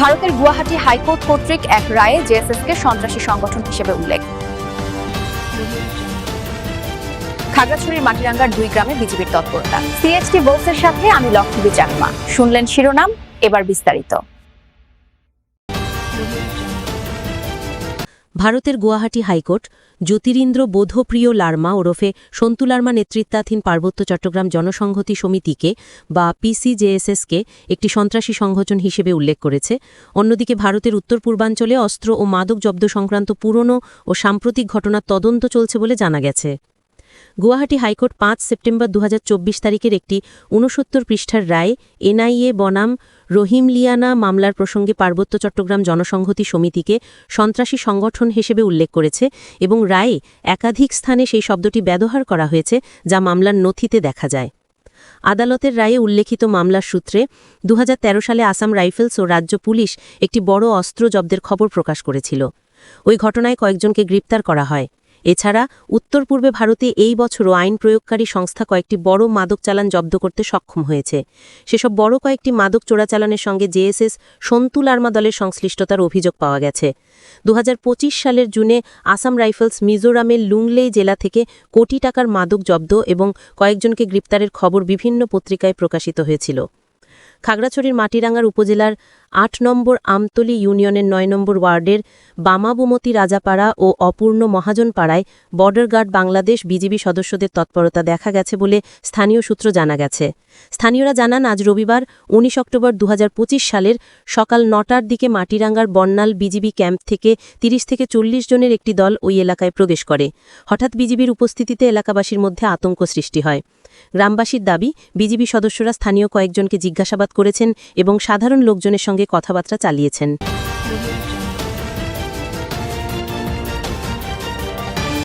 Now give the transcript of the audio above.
ভারতের গুয়াহাটি হাইকোর্ট কর্তৃক এক রায়ে জেএসএসকে সন্ত্রাসী সংগঠন হিসেবে উল্লেখ। খাগড়াছড়ির মাটিরাঙ্গার দুই গ্রামে বিজেপির তৎপরতা। সিএসটি বোলসের সাথে আমি লক্ষ্মী চাকমা শুনলেন শিরোনাম, এবার বিস্তারিত। ভারতের গুয়াহাটি হাইকোর্ট, জ্যোতিরিন্দ্র বোধপ্রিয় লার্মা ওরফে সন্তু লার্মা নেতৃত্বাধীন পার্বত্য চট্টগ্রাম জনসংহতি সমিতিকে বা পিসিজেএসএসকে একটি সন্ত্রাসী সংগঠন হিসেবে উল্লেখ করেছে। অন্যদিকে ভারতের উত্তর পূর্বাঞ্চলে অস্ত্র ও মাদক জব্দ সংক্রান্ত পুরনো ও সাম্প্রতিক ঘটনার তদন্ত চলছে বলে জানা গেছে। গুয়াহাটি হাইকোর্ট পাঁচ সেপ্টেম্বর দু হাজার চব্বিশ তারিখের একটি ঊনসত্তর পৃষ্ঠার রায়, এনআইএ বনাম রহিমলিয়ানা মামলার প্রসঙ্গে পার্বত্য চট্টগ্রাম জনসংহতি সমিতিকে সন্ত্রাসী সংগঠন হিসেবে উল্লেখ করেছে এবং রায়ে একাধিক স্থানে সেই শব্দটি ব্যবহার করা হয়েছে যা মামলার নথিতে দেখা যায়। আদালতের রায়ে উল্লেখিত মামলার সূত্রে দু হাজার তেরো সালে আসাম রাইফেলস ও রাজ্য পুলিশ একটি বড় অস্ত্র জব্দের খবর প্রকাশ করেছিল। ওই ঘটনায় কয়েকজনকে গ্রেপ্তার করা হয়। এছাড়া, উত্তর পূর্বে ভারতে এই বছরও আইন প্রয়োগকারী সংস্থা কয়েকটি বড় মাদক চালান জব্দ করতে সক্ষম হয়েছে। সেসব বড় কয়েকটি মাদক চোরাচালানের সঙ্গে জেএসএস সন্তুল আর্মা দলের সংশ্লিষ্টতার অভিযোগ পাওয়া গেছে। দু হাজার পঁচিশ সালের জুনে আসাম রাইফেলস মিজোরামের লুংলেই জেলা থেকে কোটি টাকার মাদক জব্দ এবং কয়েকজনকে গ্রেপ্তারের খবর বিভিন্ন পত্রিকায় প্রকাশিত হয়েছিল। খাগড়াছড়ির মাটিরাঙ্গার উপজেলার আট নম্বর আমতলী ইউনিয়নের নয় নম্বর ওয়ার্ডের বামাবুমতি রাজাপাড়া ও অপূর্ণ মহাজনপাড়ায় বর্ডার গার্ড বাংলাদেশ বিজিবি সদস্যদের তৎপরতা দেখা গেছে বলে স্থানীয় সূত্র জানা গেছে। স্থানীয়রা জানান, আজ রবিবার উনিশ অক্টোবর দু হাজার পঁচিশ সালের সকাল নটার দিকে মাটিরাঙ্গার বন্যাল বিজিবি ক্যাম্প থেকে ৩০ থেকে চল্লিশ জনের একটি দল ওই এলাকায় প্রবেশ করে। হঠাৎ বিজিবির উপস্থিতিতে এলাকাবাসীর মধ্যে আতঙ্ক সৃষ্টি হয়। গ্রামবাসীর দাবি, বিজিবি সদস্যরা স্থানীয় কয়েকজনকে জিজ্ঞাসাবাদ করেছেন এবং সাধারণ লোকজনের সঙ্গে কথাবার্তা চালিয়েছেন।